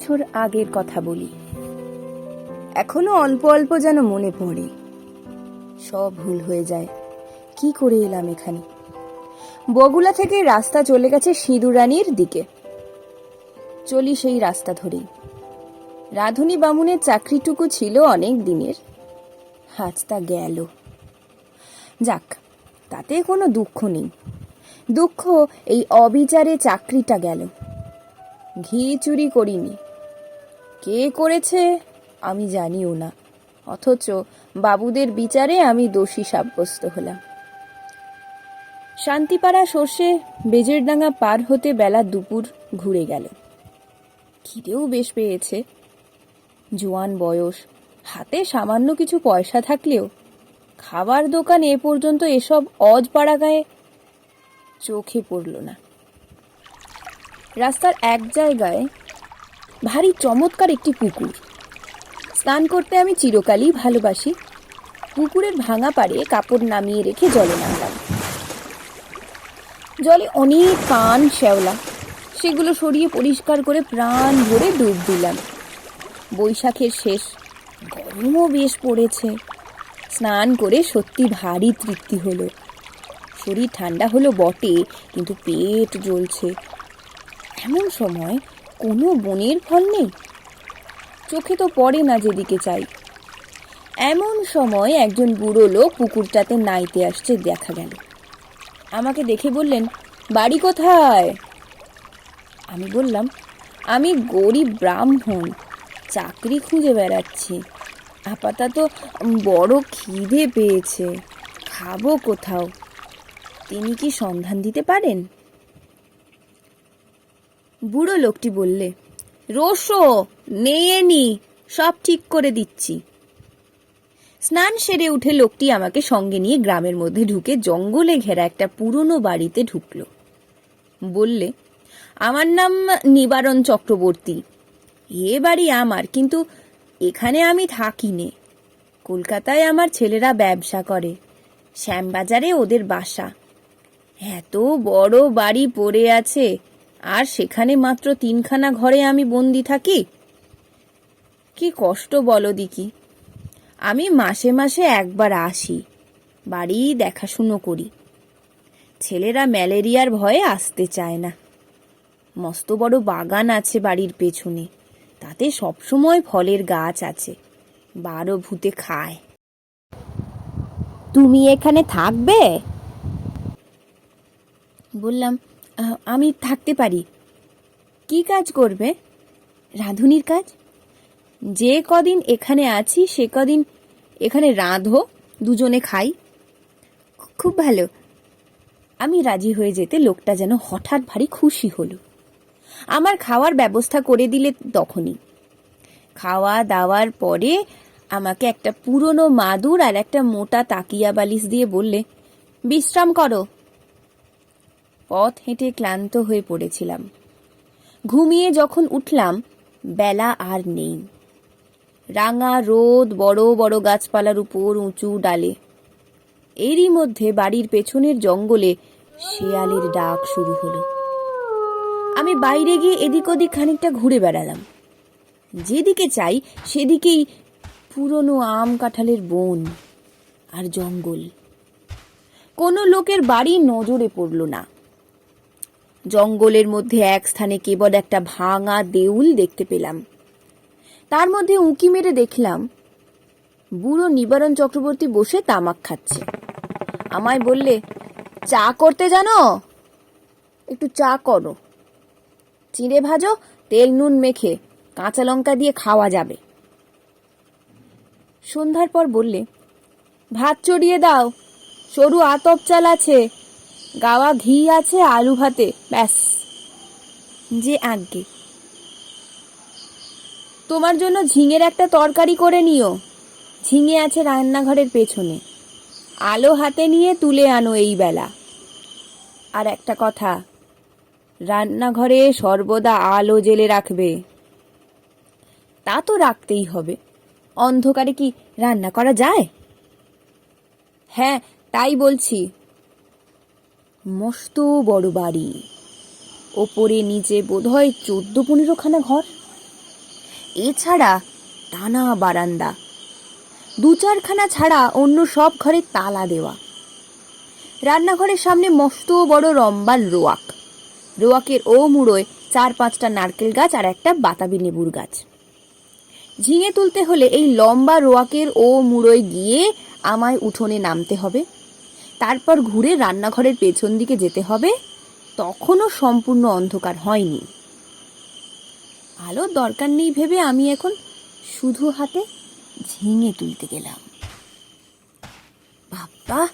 বছর আগের কথা বলি। এখনও অল্প অল্প যেন মনে পড়ে। সব ভুল হয়ে যায়। কি করে এলাম এখানে? বগুলা থেকে রাস্তা চলে গেছে সিঁদুরানির দিকে। চলি সেই রাস্তা ধরেই। রাধুনী বামুনের চাকরিটুকু ছিল অনেক দিনের। আজ তা গেল। যাক, তাতে কোনো দুঃখ নেই। দুঃখ এই অবিচারে চাকরিটা গেল। ঘি চুরি করিনি। কে করেছে আমি জানিও না। অথচ বাবুদের বিচারে আমি দোষী সাব্যস্ত হলাম। শান্তিপাড়া সর্ষে বেজেরডাঙ্গা পার হতে বেলা দুপুর ঘুরে গেল। খিদেও বেশ পেয়েছে। জোয়ান বয়স, হাতে সামান্য কিছু পয়সা থাকলেও খাবার দোকান এ পর্যন্ত এসব অজ পাড়া গায়ে চোখে পড়ল না। রাস্তার এক জায়গায় ভারী চমৎকার একটি পুকুর স্নান করতে আমি চিরকালই ভালোবাসি। পুকুরের ভাঙা পাড়ে কাপড় নামিয়ে রেখে জলে নামলাম। জলে অনেক কান শ্যাওলা, সেগুলো সরিয়ে পরিষ্কার করে প্রাণ ভরে ডুব দিলাম। বৈশাখের শেষ, গরমও বেশ পড়েছে। স্নান করে সত্যি ভারী তৃপ্তি হলো। শরীর ঠান্ডা হলো বটে, কিন্তু পেট জ্বলছে। এমন সময় কোনো বনের ফল নেই। চোখে তো পড়ে না যেদিকে চাই। এমন সময় একজন বুড়ো লোক পুকুরটাতে নাইতে আসছে, দেখা গেল। আমাকে দেখে বললেন, বাড়ি কোথায়? আমি বললাম, আমি গরিব ব্রাহ্মণ, চাকরি খুঁজে বেড়াচ্ছি। আপাতত বড় খিদে পেয়েছে, খাব কোথাও। তিনি কি সন্ধান দিতে পারেন? বুড়ো লোকটি বললে রোশো নেয়ে নি, সব ঠিক করে দিচ্ছি। স্নান সেরে উঠে লোকটি আমাকে সঙ্গে নিয়ে গ্রামের মধ্যে ঢুকে জঙ্গলে ঘেরা একটা পুরনো বাড়িতে ঢুকলো। বললে, আমার নাম নিবারণ চক্রবর্তী। এ বাড়ি আমার, কিন্তু এখানে আমি থাকি নে কলকাতায় আমার ছেলেরা ব্যবসা করে, শ্যামবাজারে ওদের বাসা। এত বড় বাড়ি পড়ে আছে আর সেখানে মাত্র তিনখানা ঘরে আমি বন্দি থাকি? কি কষ্ট বলো দিকি। আমি মাসে মাসে একবার আসি বাড়ি দেখাশুনো করি। ছেলেরা ম্যালেরিয়ার ভয়ে আসতে চায় না। মস্ত বড় বাগান আছে বাড়ির পেছনে তাতে সবসময় ফলের গাছ আছে বারো ভূতে খায়। তুমি এখানে থাকবে? বললাম "আহ, আমি থাকতে পারি। কি কাজ করবে? রাঁধুনির কাজ? যে কদিন এখানে আছি, সে কদিন এখানে রাঁধো, দুজনে খাই। খুব ভালো। আমি রাজি হয়ে যেতে লোকটা যেন হঠাৎ ভারী খুশি হলো। আমার খাওয়ার ব্যবস্থা করে দিলে তখনই। খাওয়া দাওয়ার পরে আমাকে একটা পুরনো মাদুর আর একটা মোটা তাকিয়া বালিশ দিয়ে বললে, বিশ্রাম করো। পথ হেঁটে ক্লান্ত হয়ে পড়েছিলাম। ঘুমিয়ে যখন উঠলাম, বেলা আর নেই। রাঙা রোদ বড় বড় গাছপালার উপর উঁচু ডালে। এরই মধ্যে বাড়ির পেছনের জঙ্গলে শেয়ালের ডাক শুরু হলো। আমি বাইরে গিয়ে এদিক ওদিক খানিকটা ঘুরে বেড়ালাম। যেদিকে চাই সেদিকেই পুরনো আম কাঁঠালের বন আর জঙ্গল। কোনো লোকের বাড়ি নজরে পড়ল না। জঙ্গলের মধ্যে এক স্থানে কেবল একটা ভাঙা দেউল দেখতে পেলাম। তার মধ্যে উঁকি মেরে দেখলাম, বুড়ো নিবারণ চক্রবর্তী বসে তামাক খাচ্ছে। আমায় বললে, চা করতে জানো? একটু চা করো। চিঁড়ে ভাজো, তেল নুন মেখে কাঁচা লঙ্কা দিয়ে খাওয়া যাবে। সন্ধ্যার পর বললে, ভাত চড়িয়ে দাও, সরু আতপ চাল আছে গাওয়া ঘি আছে আলু ভাতে, ব্যাস। যে আজ্ঞে তোমার জন্য ঝিঙের একটা তরকারি করে নিও। ঝিঙে আছে রান্নাঘরের পেছনে। আলো হাতে নিয়ে তুলে আনো এই বেলা। আর একটা কথা, রান্নাঘরে সর্বদা আলো জেলে রাখবে। তা তো রাখতেই হবে। অন্ধকারে কি রান্না করা যায়? হ্যাঁ তাই বলছি। মস্ত বড় বাড়ি। ওপরে নিচে বোধহয় চোদ্দ পনেরোখানা ঘর। এছাড়া টানা বারান্দা। দু চারখানা ছাড়া অন্য সব ঘরে তালা দেওয়া। রান্নাঘরের সামনে মস্ত বড় রম্বাল রোয়াক। রোয়াকের ও মুড়োয় চার পাঁচটা নারকেল গাছ আর একটা বাতাবি লেবুর গাছ। ঝিঙে তুলতে হলে এই লম্বা রোয়াকের ও মুড়োয় গিয়ে আমায় উঠোনে নামতে হবে। তারপর ঘুরে রান্নাঘরের পেছন দিকে যেতে হবে। তখনও সম্পূর্ণ অন্ধকার হয়নি। আলোর দরকার নেই ভেবে আমি এখন শুধু হাতে ঝিঙে তুলতে গেলাম। বাপ্পা,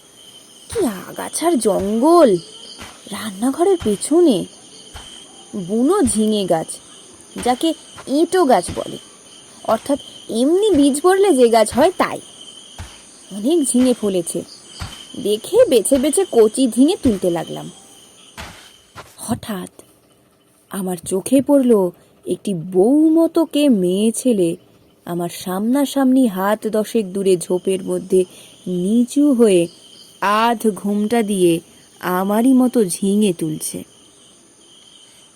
কি আগাছার জঙ্গল! রান্নাঘরের পেছনে বুনো ঝিঙে গাছ, যাকে এঁটো গাছ বলে। অর্থাৎ এমনি বীজ পড়লে যে গাছ হয় তাই। অনেক ঝিঙে ফলেছে। দেখে বেছে বেছে কচি ঝিঙে তুলতে লাগলাম। হঠাৎ আমার চোখে পড়ল একটি বউ মতো কে মেয়ে ছেলে। আমার সামনাসামনি হাত দশেক দূরে ঝোপের মধ্যে নিচু হয়ে আধ ঘুমটা দিয়ে আমারই মতো ঝিঙে তুলছে।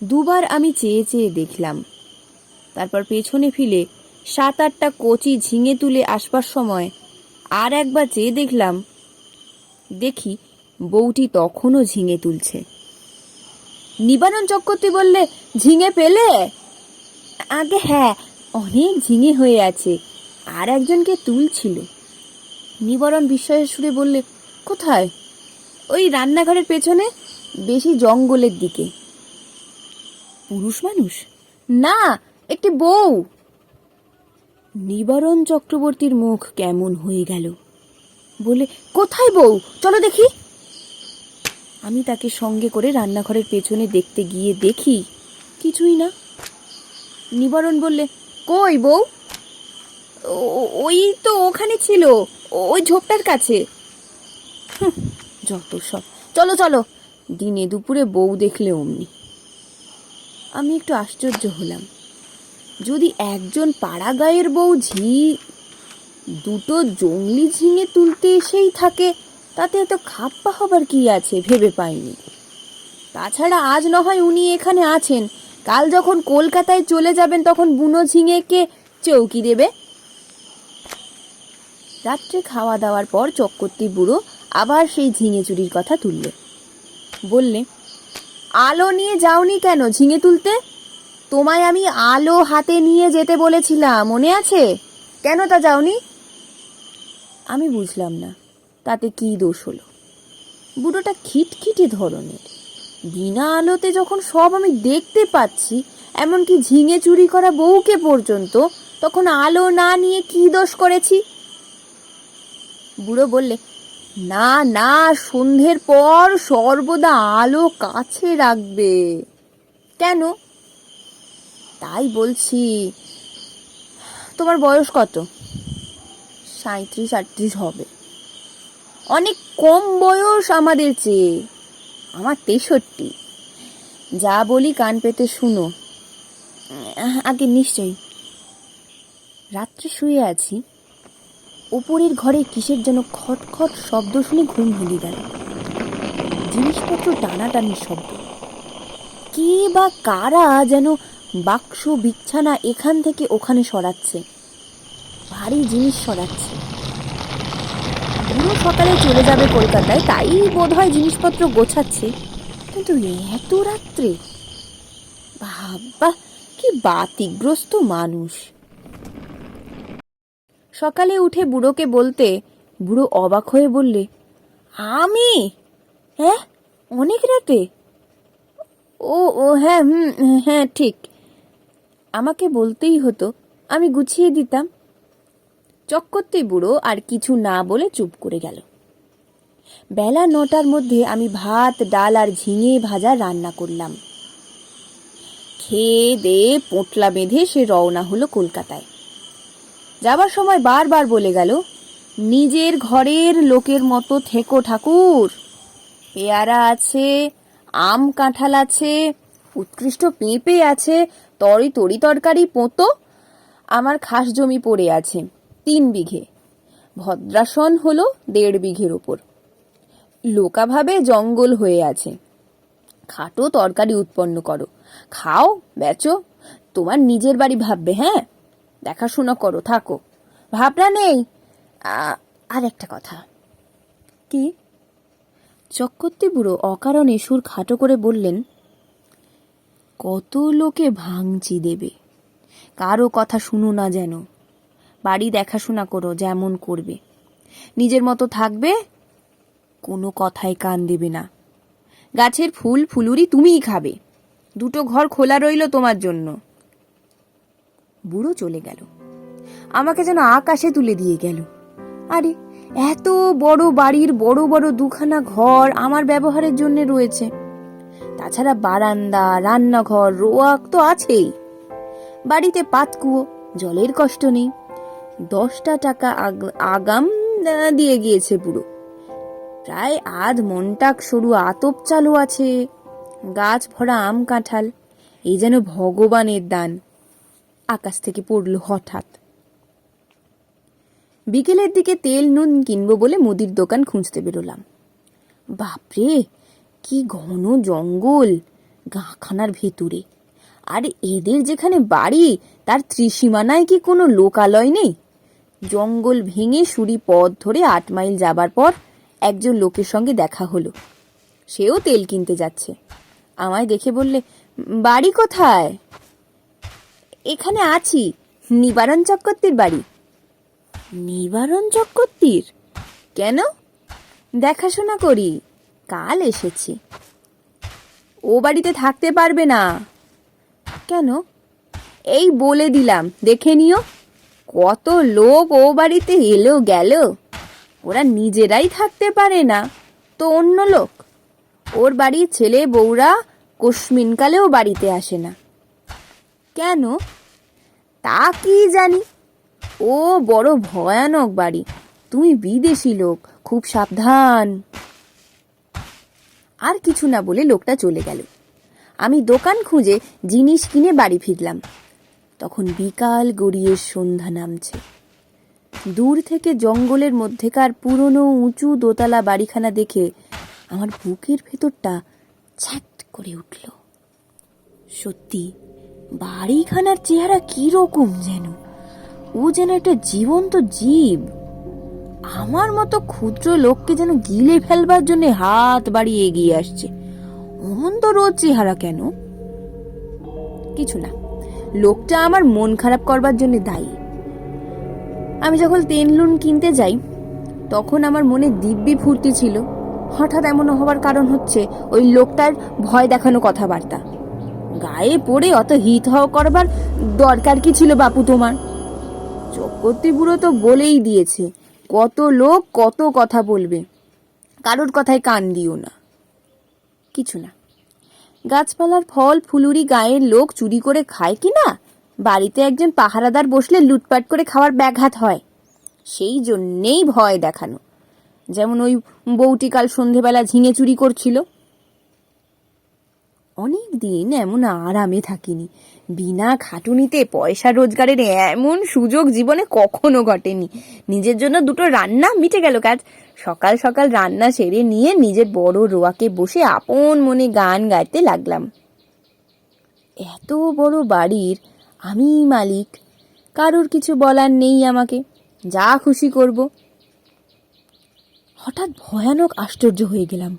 দুবার আমি চেয়ে চেয়ে দেখলাম। তারপর পেছনে ফিরে সাত আটটা কচি ঝিঙে তুলে আসবার সময় আর একবার চেয়ে দেখলাম দেখি বউটি তখনও ঝিঙে তুলছে। নিবারণ চক্রবর্তী বললে, ঝিঙে পেলে? আগে হ্যাঁ অনেক ঝিঙে হয়ে আছে, আর একজনকে তুলছিল। নিবারণ বিস্ময়ের সুরে বললে, কোথায়? ওই রান্নাঘরের পেছনে, বেশি জঙ্গলের দিকে। পুরুষ মানুষ? না, একটি বউ। নিবারণ চক্রবর্তীর মুখ কেমন হয়ে গেল। বলে, কোথায় বউ? চলো দেখি। আমি তাকে সঙ্গে করে রান্নাঘরের পেছনে দেখতে গিয়ে দেখি, কিছুই না। নিবারণ বললে, কই বউ? "ও- ওই তো ওখানে ছিল, ওই ঝোপটার কাছে। যত সব। চলো চলো। দিনে দুপুরে বউ দেখলে অমনি। আমি একটু আশ্চর্য হলাম। যদি একজন পাড়া গায়ের বউ ঝি দুটো জংলি ঝিঙে তুলতে এসেই থাকে, তাতে এত খাপ্পা হবার কি আছে ভেবে পাইনি। তাছাড়া আজ না হয় উনি এখানে আছেন। কাল যখন কলকাতায় চলে যাবেন, তখন বুনো ঝিঙেকে চৌকি দেবে। রাত্রে খাওয়া দাওয়ার পর চক্কর্তি বুড়ো আবার সেই ঝিঙে চুরির কথা তুললে। বললে, আলো নিয়ে যাওনি কেন ঝিঙে তুলতে? তোমায় আমি আলো হাতে নিয়ে যেতে বলেছিলাম, মনে আছে? কেন তা যাওনি? আমি বুঝলাম না, তাতে কি দোষ হলো? বুড়োটা খিটখিটে ধরনের। বিনা আলোতে যখন সব আমি দেখতে পাচ্ছি, এমনকি ঝিঙে চুরি করা বউকে পর্যন্ত, তখন আলো না নিয়ে কি দোষ করেছি? বুড়ো বললে, না না, সন্ধ্যের পর সর্বদা আলো কাছে রাখবে। কেন? তাই বলছি, তোমার বয়স কত? সাঁত্রিশ আটত্রিশ হবে। অনেক কম বয়স আমাদের চেয়ে। আমার তেষট্টি। যা বলি কান পেতে শুনো। আগে নিশ্চয়ই। রাত্রে শুয়ে আছি। ওপরের ঘরে কিসের যেন খটখট শব্দ শুনে ঘুম ভেঙে গেল। জিনিসপত্র টানাটানির শব্দ। কে বা কারা যেন বাক্স বিছানা এখান থেকে ওখানে সরাচ্ছে। ভারী জিনিস সরাচ্ছে। বুড়ো সকালে চলে যাবে কলকাতায়, তাই বোধ হয় জিনিসপত্র গোছাচ্ছে। কিন্তু এত রাত্রে? বাবা, কি বাতিগ্রস্ত মানুষ। সকালে উঠে বুড়োকে বলতে, বুড়ো অবাক হয়ে বললে, আমি? হ্যাঁ? অনেক রাতে? ও ও হ্যাঁ হ্যাঁ ঠিক। আমাকে বলতেই হতো, আমি গুছিয়ে দিতাম। চক্করতে বুড়ো আর কিছু না বলে চুপ করে গেল। বেলা নটার মধ্যে আমি ভাত, ডাল আর ঝিঙে ভাজা রান্না করলাম। খেয়ে দে পোটলা বেঁধে সে রওনা হলো কলকাতায়। যাবার সময় বারবার বলে গেল, নিজের ঘরের লোকের মতো থেকো ঠাকুর। পেয়ারা আছে, আম কাঁঠাল আছে, উৎকৃষ্ট পেঁপে আছে, তরি তরি তরকারি পোঁতো, আমার খাস জমি পড়ে আছে। তিন বিঘে। ভদ্রাসন হলো দেড় বিঘের ওপর লোকাভাবে জঙ্গল হয়ে আছে। খাটো তরকারি উৎপন্ন করো। খাও, বেচো। তোমার নিজের বাড়ি ভাববে হ্যাঁ? দেখাশোনা করো, থাকো। ভাবনা নেই। আর একটা কথা। কি? চক্রবর্তী বুড়ো অকারণে সুর খাটো করে বললেন, কত লোকে ভাঙচি দেবে। কারও কথা শুনো না যেন। বাড়ি দেখাশোনা করো, যেমন করবে। নিজের মতো থাকবে, কোনো কথায় কান দেবে না। গাছের ফুল, ফুলুরি তুমিই খাবে। দুটো ঘর খোলা রইল তোমার জন্য। বুড়ো চলে গেল। আমাকে যেন আকাশে তুলে দিয়ে গেল। আরে, এত বড় বাড়ির বড় বড় দুখানা ঘর আমার ব্যবহারের জন্য রয়েছে। তাছাড়া বারান্দা, রান্নাঘর, রোয়াক তো আছেই। বাড়িতে পাতকুয়ো, জলের কষ্ট নেই। দশটা টাকা আগ- আগাম দিয়ে গিয়েছে পুরো প্রায় আধ মনটাক সরু আতপ চালু আছে, গাছ ভরা আম কাঁঠাল, এই যেন ভগবানের দান। আকাশ থেকে পড়ল হঠাৎ। বিকেলের দিকে তেল নুন কিনবো বলে মুদির দোকান খুঁজতে বেরোলাম। বাপরে, কি ঘন জঙ্গল গাঁখানার ভেতরে। আর এদের যেখানে বাড়ি, তার ত্রিসীমানায় কি কোনো লোকালয় নেই? জঙ্গল ভেঙে সুরি পথ ধরে আট মাইল যাবার পর একজন লোকের সঙ্গে দেখা হলো। সেও তেল কিনতে যাচ্ছে। আমায় দেখে বললে, বাড়ি কোথায়? এখানে আছি, নিবারণ চক্রবর্তীর বাড়ি। নিবারণ চক্রবর্তীর? কেন? দেখাশোনা করি, কাল এসেছি। ও বাড়িতে থাকতে পারবে না। কেন? এই বলে দিলাম, দেখে নিও। কত লোক ও বাড়িতে এলো গেল। ওরা নিজেরাই থাকতে পারে না, তো অন্য লোক। ওর বাড়ির ছেলে বউরা কোশ্মিনকালেও বাড়িতে আসে না। কেন? তা কি জানি? ও বড় ভয়ানক বাড়ি, তুমি বিদেশি লোক, খুব সাবধান। আর কিছু না বলে লোকটা চলে গেল। আমি দোকান খুঁজে জিনিস কিনে বাড়ি ফিরলাম। তখন বিকাল গড়িয়ে সন্ধ্যা নামছে। দূর থেকে জঙ্গলের মধ্যেকার পুরনো উঁচু দোতলা বাড়িখানা দেখে আমার বুকের ভেতরটা ছ্যাট করে উঠল। সত্যি, বাড়িখানার চেহারা কি রকম যেন? ও যেন একটা জীবন্ত জীব। আমার মতো ক্ষুদ্র লোককে যেন গিলে ফেলবার জন্য হাত বাড়িয়ে এগিয়ে আসছে। অমন তো রোজ চেহারা কেন? কিছু না। লোকটা আমার মন খারাপ করবার জন্য দায়ী। আমি যখন তেল নুন কিনতে যাই, তখন আমার মনে দিব্যি ফুর্তি ছিল। হঠাৎ এমন হবার কারণ হচ্ছে, ওই লোকটার ভয় দেখানো কথাবার্তা। গায়ে পড়ে অত হিত হওয়া করবার দরকার কি ছিল বাপু তোমার? চক্রবর্তী বুড়ো তো বলেই দিয়েছে, কত লোক কত কথা বলবে, কারোর কথায় কান দিও না। কিছু না। গাছপালার ফল, ফুলুরি গায়ের লোক চুরি করে খায় কি না? বাড়িতে একজন পাহারাদার বসলে লুটপাট করে খাওয়ার ব্যাঘাত হয়। সেই জন্যেই ভয় দেখানো। যেমন ওই বউটি কাল সন্ধেবেলা ঝিঙে চুরি করছিল। অনেক দিন এমন আরামে থাকিনি। বিনা খাটুনিতে পয়সা রোজগারের এমন সুযোগ জীবনে কখনো ঘটেনি। নিজের জন্য দুটো রান্না মিটে গেল কাজ। সকাল সকাল রান্না সেরে নিয়ে নিজের বড় রোয়াকে বসে আপন মনে গান গাইতে লাগলাম। এত বড় বাড়ির আমি মালিক, কারোর কিছু বলার নেই আমাকে। যা খুশি করব। হঠাৎ ভয়ানক আশ্চর্য হয়ে গেলাম।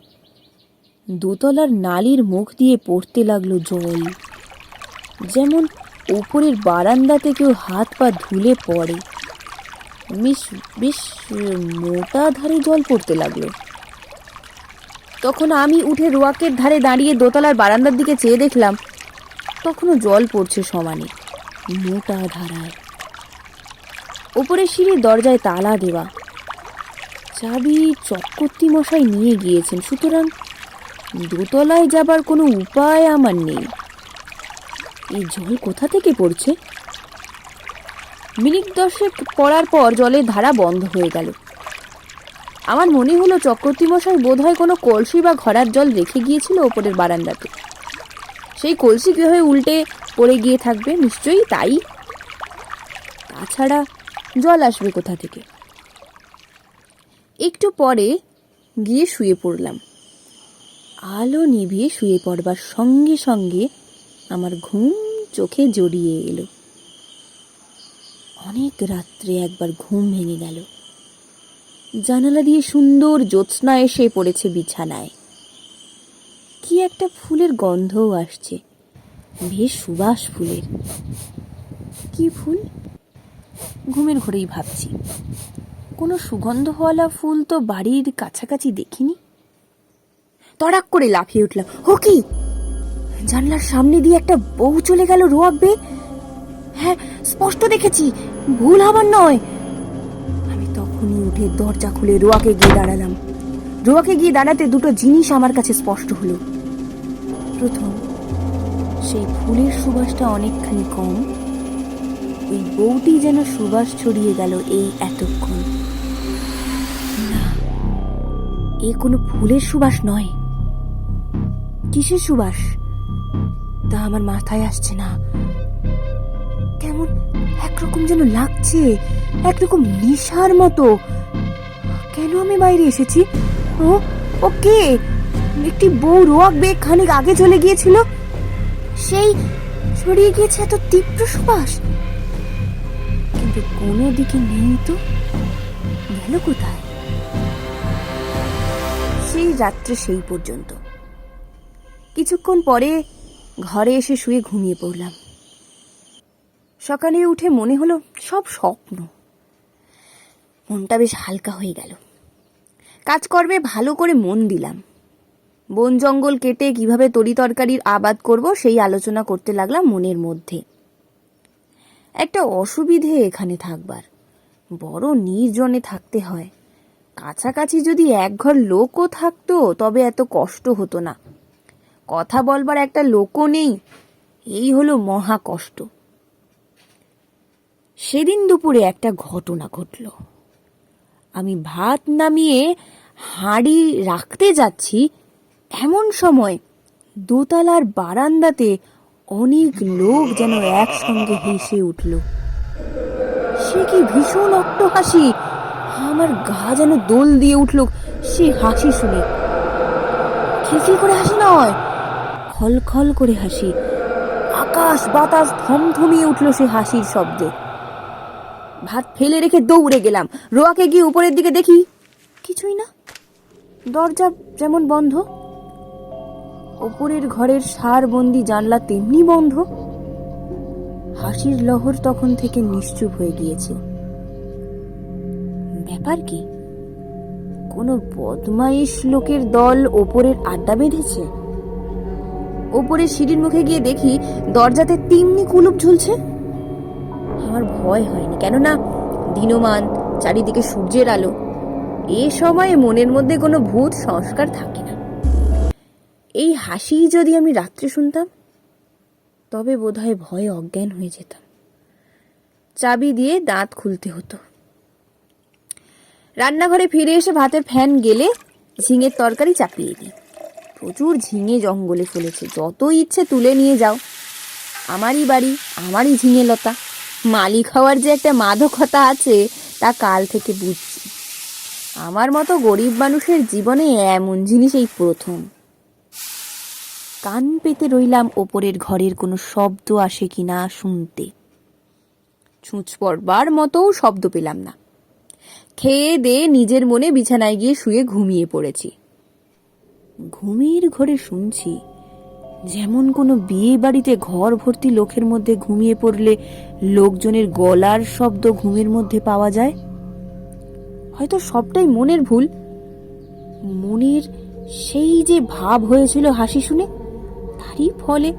দোতলার নালির মুখ দিয়ে পড়তে লাগল জল। যেমন উপরের বারান্দাতে কেউ হাত পা ধুলে পড়ে। বেশ বেশ, মোটা ধারে জল পড়তে লাগল। তখন আমি উঠে রোয়াকের ধারে দাঁড়িয়ে দোতলার বারান্দার দিকে চেয়ে দেখলাম, তখনও জল পড়ছে সমানে, মোটা ধারায়। ওপরের সিঁড়ির দরজায় তালা দেওয়া। চাবি চক্রবর্তী মশাই নিয়ে গিয়েছেন, সুতরাং দোতলায় যাবার কোনো উপায় আমার নেই। এই জল কোথা থেকে পড়ছে? মিনিট দশেক পড়ার পর জলের ধারা বন্ধ হয়ে গেল। আমার মনে হলো চক্রবর্তী মশাই বোধহয় কোনো কলসি বা ঘরার জল রেখে গিয়েছিল ওপরের বারান্দাতে। সেই কলসি কি হয়ে উল্টে পড়ে গিয়ে থাকবে, নিশ্চয়ই তাই? তাছাড়া জল আসবে কোথা থেকে? একটু পরে গিয়ে শুয়ে পড়লাম। আলো নিভিয়ে শুয়ে পড়বার সঙ্গে সঙ্গে আমার ঘুম চোখে জড়িয়ে এলো। অনেক রাত্রে একবার ঘুম ভেঙে গেল। জানালা দিয়ে সুন্দর জ্যোৎস্না এসে পড়েছে বিছানায়। কি একটা ফুলের গন্ধও আসছে। বেশ সুবাস ফুলের। কি ফুল? ঘুমের ঘরেই ভাবছি। কোনো সুগন্ধওয়ালা ফুল তো বাড়ির কাছাকাছি দেখিনি। তড়াক করে লাফিয়ে উঠলাম। ও কি? জানলার সামনে দিয়ে একটা বউ চলে গেল রোয়াক বে। হ্যাঁ স্পষ্ট দেখেছি, ভুল হবার নয়। আমি তখনই উঠে দরজা খুলে রোয়াকে গিয়ে দাঁড়ালাম। রোয়াকে গিয়ে দাঁড়াতে দুটো জিনিস আমার কাছে স্পষ্ট হলো। প্রথম, সেই ফুলের সুবাসটা অনেকখানি কম। ওই বউটি যেন সুবাস ছড়িয়ে গেল এই এতক্ষণ। এ কোনো ফুলের সুবাস নয়। কিসের সুবাস? তা আমার মাথায় আসছে না। কেমন একরকম যেন লাগছে, একরকম নিশার মতো। কেন আমি বাইরে এসেছি? ও ও কে? একটি বউ রোয়াক বেগ খানিক আগে চলে গিয়েছিল। সেই ছড়িয়ে গিয়েছে এত তীব্র সুবাস। কিন্তু কোনো দিকে নেই তো। গেল কোথায়? সেই রাত্রে সেই পর্যন্ত। কিছুক্ষণ পরে ঘরে এসে শুয়ে ঘুমিয়ে পড়লাম। সকালে উঠে মনে হলো সব স্বপ্ন। মনটা বেশ হালকা হয়ে গেল। কাজকর্মে ভালো করে মন দিলাম। বন জঙ্গল কেটে কীভাবে তরি তরকারির আবাদ করব সেই আলোচনা করতে লাগলাম মনের মধ্যে। একটা অসুবিধে এখানে থাকবার। বড় নির্জনে থাকতে হয়। কাছাকাছি যদি একঘর লোকও থাকতো, তবে এত কষ্ট হতো না। কথা বলবার একটা লোকও নেই। এই হলো মহা কষ্ট। সেদিন দুপুরে একটা ঘটনা ঘটল। আমি ভাত নামিয়ে হাঁড়ি রাখতে যাচ্ছি, এমন সময় দোতলার বারান্দাতে অনেক লোক যেন একসঙ্গে হেসে উঠল। সে কি ভীষণ অট্ট হাসি আমার গা যেন দোল দিয়ে উঠল সে হাসি শুনে। খিলখিল করে হাসি নয় খল খল করে হাসি। আকাশ বাতাস থমথমিয়ে উঠল সে হাসির শব্দে। ভাত ফেলে রেখে দৌড়ে গেলাম। রোয়াকে গিয়ে উপরের দিকে দেখি কিছুই না। দরজা যেমন বন্ধ, ওপরের ঘরের সারবন্দি জানলা তেমনি বন্ধ। হাসির লহর তখন থেকে নিশ্চুপ হয়ে গিয়েছে। ব্যাপার কি? কোনো বদমাইশ লোকের দল ওপরের আড্ডা বেঁধেছে? ওপরে সিঁড়ির মুখে গিয়ে দেখি দরজাতে তিমনি কুলুপ ঝুলছে। আমার ভয় হয়নি, কেননা দিনমান চারিদিকে সূর্যের আলো। এ সময়ে মনের মধ্যে কোনো ভূত সংস্কার থাকে না। এই হাসি যদি আমি রাত্রে শুনতাম, তবে বোধহয় ভয়ে অজ্ঞান হয়ে যেতাম। চাবি দিয়ে দাঁত খুলতে হতো। রান্নাঘরে ফিরে এসে ভাতের ফ্যান গেলে ঝিঙের তরকারি চাপিয়ে দিই। প্রচুর ঝিঙে জঙ্গলে ফলেছে। যত ইচ্ছে তুলে নিয়ে যাও। আমারই বাড়ি, আমারই ঝিঙে লতা। মালিক হওয়ার যে একটা মাদকতা আছে, তা কাল থেকে বুঝছি। আমার মতো গরিব মানুষের জীবনে এমন জিনিস এই প্রথম। কান পেতে রইলাম ওপরের ঘরের কোনো শব্দ আসে কিনা শুনতে। ছুঁচ পড়বার মতোও শব্দ পেলাম না। খেয়ে দে, নিজের মনে বিছানায় গিয়ে শুয়ে ঘুমিয়ে পড়েছি। ঘুমের ঘরে শুনছি, যেমন কোনো বিয়ে বাড়িতে ঘর ভর্তি লোকের মধ্যে ঘুমিয়ে পড়লে লোকজনের গলার শব্দ ঘুমের মধ্যে পাওয়া যায়? হয়তো সবটাই মনের ভুল। মনের সেই যে ভাব হয়েছিল হাসি শুনে, তারই ফলে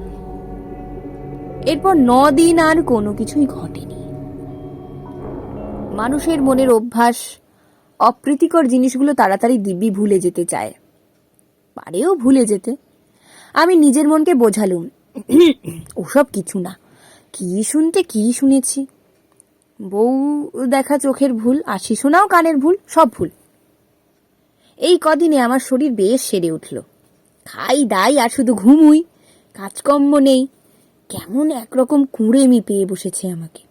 এরপর দিন আর কোনো কিছুই ঘটেনি। মানুষের মনের অভ্যাস, অপ্রীতিকর জিনিসগুলো তাড়াতাড়ি দিব্যি ভুলে যেতে চায়। পারেও ভুলে যেতে। আমি নিজের মনকে বোঝালুম। ওসব কিছু না। কি শুনতে কি শুনেছি। বউ দেখা চোখের ভুল আশি শোনাও কানের ভুল, সব ভুল। এই কদিনে আমার শরীর বেশ সেরে উঠল। খাই, দাই, আর শুধু ঘুমুই। কাজকর্ম নেই। কেমন একরকম কুঁড়েমি পেয়ে বসেছে আমাকে।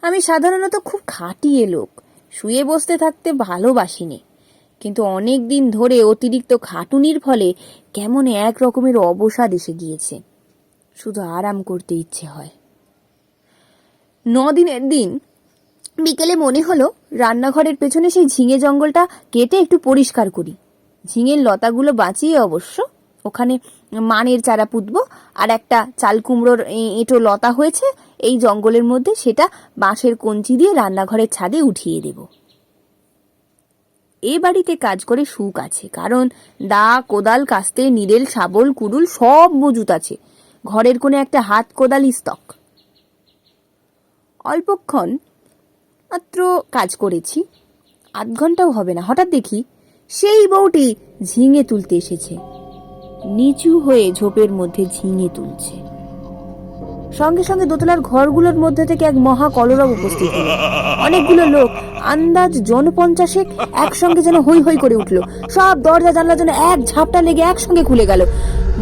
আমি সাধারণত খুব খাটিয়ে লোক। শুয়ে বসতে থাকতে ভালোবাসিনি কিন্তু অনেক দিন ধরে অতিরিক্ত খাটুনির ফলে কেমন এক রকমের অবসাদ এসে গিয়েছে। শুধু আরাম করতে ইচ্ছে হয়। দিনের দিন বিকেলে মনে হলো রান্নাঘরের পেছনে সেই ঝিঙে জঙ্গলটা কেটে একটু পরিষ্কার করি। ঝিঙের লতাগুলো বাঁচিয়ে অবশ্য ওখানে মানের চারা পুঁতবো আর একটা চাল কুমড়োর এঁটো লতা হয়েছে, এই জঙ্গলের মধ্যে সেটা বাঁশের কঞ্চি দিয়ে রান্নাঘরের ছাদে উঠিয়ে দেব। এ বাড়িতে কাজ করে সুখ আছে, কারণ দা, কোদাল, কাস্তে, নিরেল, শাবল, কুড়ুল সব মজুত আছে। ঘরের কোনো একটা হাত কোদালি স্টক অল্পক্ষণ মাত্র কাজ করেছি, আধ ঘন্টাও হবে না। হঠাৎ দেখি সেই বউটি ঝিঙে তুলতে এসেছে। নিচু হয়ে ঝোপের মধ্যে ঝিঙে তুলছে। সঙ্গে সঙ্গে দোতলার ঘরগুলোর মধ্যে থেকে এক মহা কলরব উপস্থিত হলো। অনেকগুলো লোক, আন্দাজ জনপঞ্চাশেক, একসঙ্গে যেন হই হই করে উঠল। সব দরজা, জানলা যেন এক ঝাপটা লেগে একসঙ্গে খুলে গেল।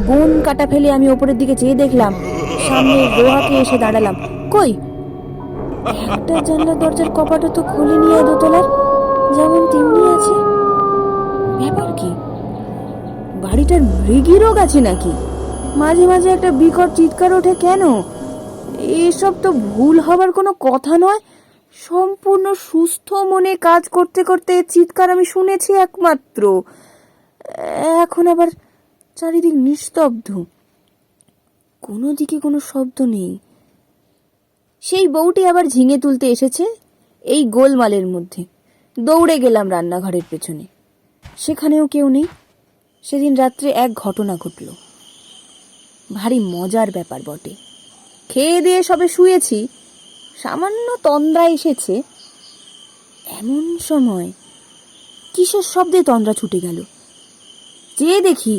বন কাটা ফেলে আমি ওপরের দিকে চেয়ে দেখলাম, সামনে রোহাকে এসে দাঁড়ালাম। কই? একটা জানলার দরজার কপাটা তো খুলে নিয়ে দোতলার, যেমন তেমনি আছে। ব্যাপার কি? বাড়িটার মৃগী রোগ আছে নাকি? মাঝে মাঝে একটা বিকট চিৎকার ওঠে কেন? এসব তো ভুল হবার কোনো কথা নয়। সম্পূর্ণ সুস্থ মনে কাজ করতে করতে চিৎকার আমি শুনেছি একমাত্র। এখন আবার চারিদিক নিস্তব্ধ। কোনো দিকে কোনো শব্দ নেই। সেই বউটি আবার ঝিঙে তুলতে এসেছে এই গোলমালের মধ্যে। দৌড়ে গেলাম রান্নাঘরের পেছনে। সেখানেও কেউ নেই। সেদিন রাত্রে এক ঘটনা ঘটল। ভারী মজার ব্যাপার বটে। খেয়ে দিয়ে সবে শুয়েছি। সামান্য তন্দ্রা এসেছে। এমন সময় কিসের শব্দে তন্দ্রা ছুটে গেল? যে দেখি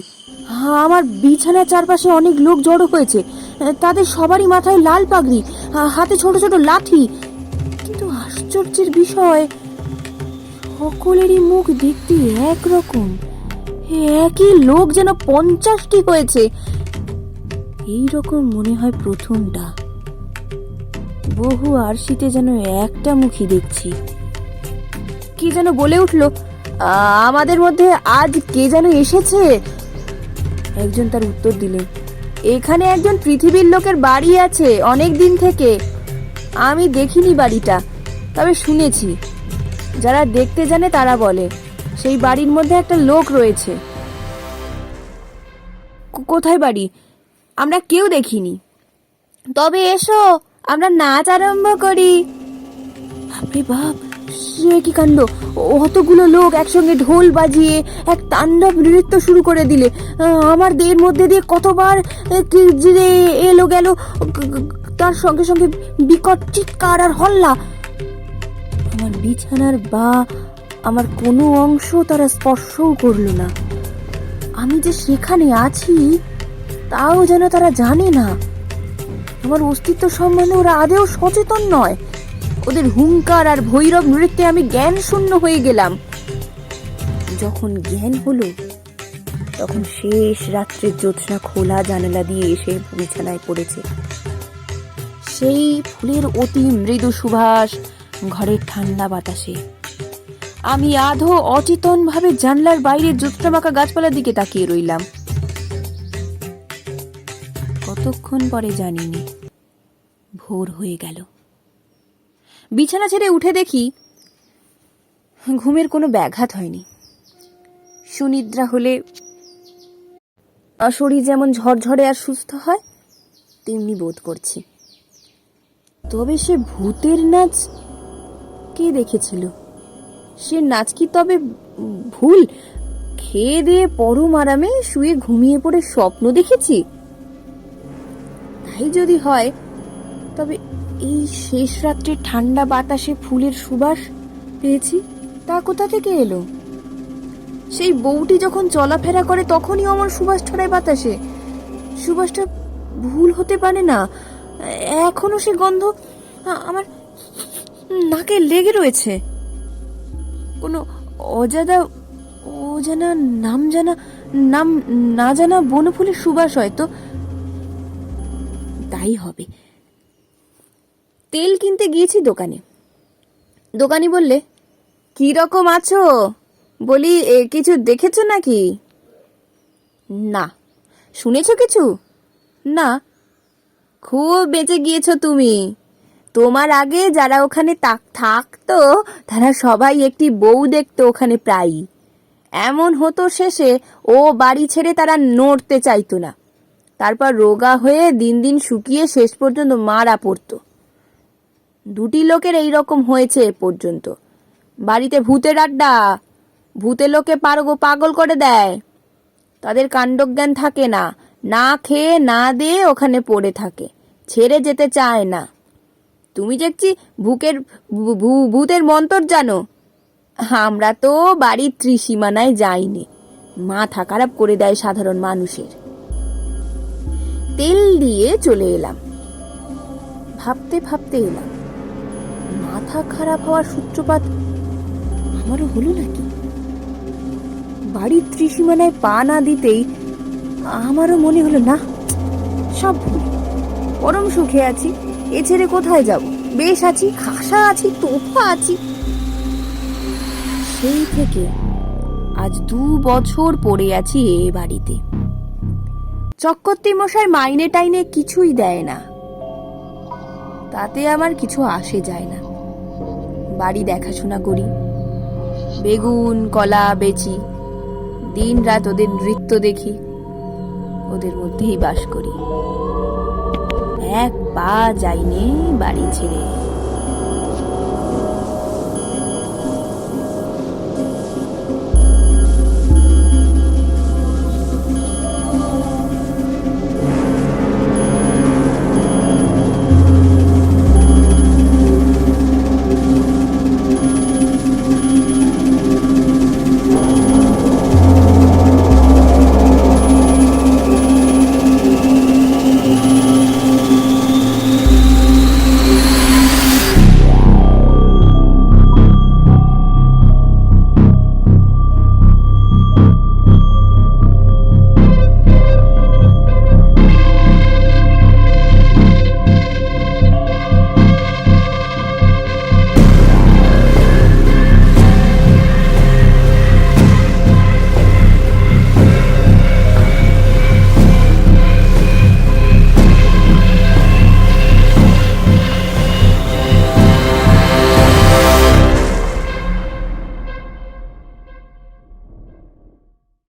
আমার বিছানার চারপাশে অনেক লোক জড়ো হয়েছে। তাদের সবারই মাথায় লাল পাগড়ি হাতে ছোট ছোট লাঠি। কিন্তু আশ্চর্যের বিষয়, সকলেরই মুখ দেখতে একরকম। একই লোক যেন পঞ্চাশটি হয়েছে। এই রকম মনে হয় প্রথমটা। বহু আরশিতে যেন একটা মুখই দেখছি। কি যেন বলে উঠল আমাদের মধ্যে আজ কে যেন এসেছে? একজন তার উত্তর দিলেন, এখানে একজন পৃথিবীর লোকের বাড়ি আছে অনেক দিন থেকে। আমি দেখিনি বাড়িটা, তবে শুনেছি। যারা দেখতে জানে তারা বলে, সেই বাড়ির মধ্যে একটা লোক রয়েছে। কোথায় বাড়ি? আমরা কেউ দেখিনি। তবে এসো, আমরা নাচ আরম্ভ করি। বাপরে বাপ, সে কি কাণ্ড? অতগুলো লোক একসঙ্গে ঢোল বাজিয়ে এক তাণ্ডব নৃত্য শুরু করে দিলে। আমার দেহের মধ্যে দিয়ে কতবার যে এলো গেল, তার সঙ্গে সঙ্গে বিকট চিৎকার আর হল্লা। আমার বিছানার বা আমার কোনো অংশ তারা স্পর্শও করল না। আমি যে সেখানে আছি তাও যেন তারা জানে না। আমার অস্তিত্ব সম্বন্ধে ওরা আদেও সচেতন নয়। ওদের হুঙ্কার আর ভৈরব নৃত্যে আমি জ্ঞান শূন্য হয়ে গেলাম। যখন জ্ঞান হলো, তখন শেষ রাত্রে জ্যোৎস্না খোলা জানালা দিয়ে এসে বিছানায় পড়েছে। সেই ফুলের অতি মৃদু সুভাষ ঘরের ঠান্ডা বাতাসে। আমি আধো অচেতন ভাবে জানলার বাইরে জ্যোৎস্না মাখা গাছপালার দিকে তাকিয়ে রইলাম। কতক্ষণ পরে জানিনি। ভোর হয়ে গেল। বিছানা ছেড়ে উঠে দেখি ঘুমের কোনো ব্যাঘাত হয়নি। সুনিদ্রা হলে শরীর যেমন ঝরঝরে আর সুস্থ হয়, তেমনি বোধ করছি। তবে সে ভূতের নাচ কে দেখেছিল? সে নাচ কি তবে ভুল? খেয়ে দিয়ে পরম আরামে শুয়ে ঘুমিয়ে পড়ে স্বপ্ন দেখেছি? তাই যদি হয়, তবে এই শেষ রাত্রে ঠান্ডা বাতাসে ফুলের সুবাস পেয়েছি? তা কোথা থেকে এলো? সেই বউটি যখন চলাফেরা করে, তখনই আমার সুবাস ছড়ায় বাতাসে। সুবাসটা ভুল হতে পারে না। এখনও সে গন্ধ আমার নাকে লেগে রয়েছে। কোনো অজানা অজানা, নাম জানা, নাম না জানা বনফুলের সুবাস হয়তো তাই হবে। তেল কিনতে গিয়েছি দোকানে। দোকানি বললে, কি রকম আছো? বলি কিছু দেখেছ নাকি? না। শুনেছো কিছু? না। খুব বেঁচে গিয়েছো তুমি। তোমার আগে যারা ওখানে থাকতো, তারা সবাই একটি বউ দেখতো ওখানে প্রায়ই। এমন হতো শেষে ও বাড়ি ছেড়ে তারা নড়তে চাইতো না। তারপর রোগা হয়ে দিন দিন শুকিয়ে শেষ পর্যন্ত মারা পড়তো। দুটি লোকের এই রকম হয়েছে এ পর্যন্ত। বাড়িতে ভূতের আড্ডা, ভূতে লোকে পারগো পাগল করে দেয়। তাদের কাণ্ডজ্ঞান থাকে না না খেয়ে না দিয়ে ওখানে পড়ে থাকে, ছেড়ে যেতে চায় না। তুমি দেখছি ভুকের ভূতের মন্তর জানো? আমরা তো বাড়ির ত্রিসীমানায় যাইনি। মাথা খারাপ করে দেয় সাধারণ মানুষের। তেল দিয়ে চলে এলাম। ভাবতে ভাবতে এলাম, মাথা খারাপ হওয়ার সূত্রপাত আমারও হলো নাকি? বাড়ির ত্রিসীমানায় পা না দিতেই আমারও মনে হলো, না, সব ভুল। পরম সুখে আছি, এ ছেড়ে কোথায় যাব? বেশ আছি, খাসা আছি, তোফা আছি। সেই থেকে আজ দু বছর পড়ে আছি এ বাড়িতে। চক্কর্তি মশাই মাইনে টাইনে কিছুই দেয় না। তাতে আমার কিছু আসে যায় না। বাড়ি দেখাশোনা করি। বেগুন, কলা, বেচি। দিন রাত ওদের নৃত্য দেখি। ওদের মধ্যেই বাস করি। এক পা যাইনি বাড়ি ছেড়ে।